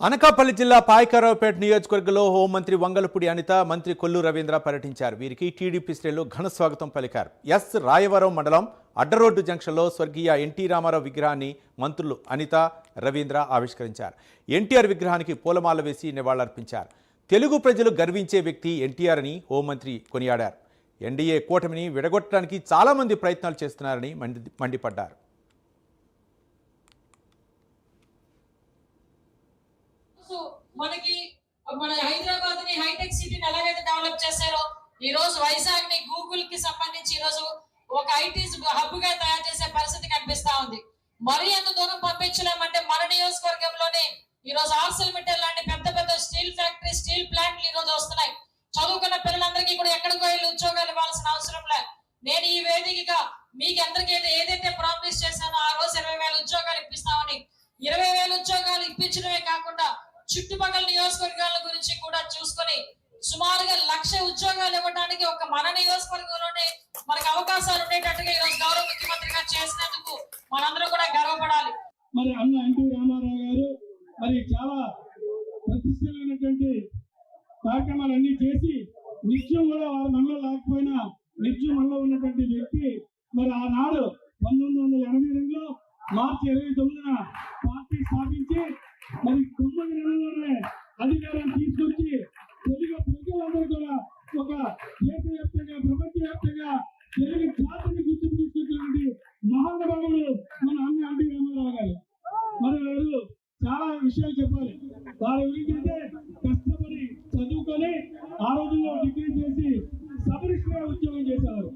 అనకాపల్లి జిల్లా పాయకరావుపేట నియోజకవర్గంలో హోంమంత్రి వంగలపూడి అనిత మంత్రి కొల్లు రవీంద్ర పర్యటించారు. వీరికి టీడీపీ శ్రేణులు ఘన స్వాగతం పలికారు. ఎస్. రాయవరం మండలం అడ్డరోడ్డు జంక్షన్లో స్వర్గీయ ఎన్టీ రామారావు విగ్రహాన్ని మంత్రులు అనిత రవీంద్ర ఆవిష్కరించారు. ఎన్టీఆర్ విగ్రహానికి పూలమాల వేసి నివాళులర్పించారు. తెలుగు ప్రజలు గర్వించే వ్యక్తి ఎన్టీఆర్ అని హోంమంత్రి కొనియాడారు. ఎన్డీఏ కూటమిని విడగొట్టడానికి చాలామంది ప్రయత్నాలు చేస్తున్నారని మండి మండిపడ్డారు. మనకి మన హైదరాబాద్ని హైటెక్ సిటీని ఎలాగైతే డెవలప్ చేశారో ఈ రోజు వైజాగ్ని గూగుల్కి సంబంధించి ఈ రోజు ఒక ఐటీ హబ్గా తయారు చేసే పరిస్థితి కనిపిస్తా ఉంది. మరి ఎంత దూరం పంపించలేమంటే మన నియోజకవర్గంలోనే ఈ రోజు ఆర్సెల్ మిట్టల్ లాంటి పెద్ద పెద్ద స్టీల్ ఫ్యాక్టరీ స్టీల్ ప్లాంట్లు ఈ రోజు వస్తున్నాయి. చదువుకున్న పిల్లలందరికీ కూడా ఎక్కడికో వెళ్ళి ఉద్యోగాలు ఇవ్వాల్సిన అవసరం లే. నేను ఈ వేదికగా మీకు అందరికీ ఏదైతే ప్రామిస్ చేశానో ఆ రోజు ఇరవై వేల ఉద్యోగాలు ఇప్పిస్తామని ఇరవై వేల ఉద్యోగాలు ఇప్పించడమే సుమారుగా లక్ష ఉద్యోగాలు ఇవ్వడానికి ఒక మన నియోజకవర్గంలోనే మనకు అవకాశాలు ఉండేటట్టుగా ఈరోజు గౌరవ ముఖ్యమంత్రి గారు చేసినందుకు మనందరం కూడా గర్వపడాలి. మరి అన్న ఎన్టీ రామారావు గారు మరి చాలా ప్రతిష్టమైనటువంటి కార్యక్రమాలన్నీ చేసి నిత్యం కూడా వారి మనలో లేకపోయినా నిత్యం మనలో ఉన్నటువంటి వ్యక్తి మరి ఆనాడు పంతొమ్మిది వందల ఎనభై రెండులో మార్చి ఇరవై తొమ్మిదిన పార్టీ స్థాపించి మరి తొమ్మిది నెలల్లోనే అధికారం తీసుకొచ్చి విషయాలు చెప్పాలి. వారి గురించి అయితే కష్టపడి చదువుకొని ఆ రోజుల్లో డిగ్రీ చేసి సబ్ ఉద్యోగం చేసేవారు.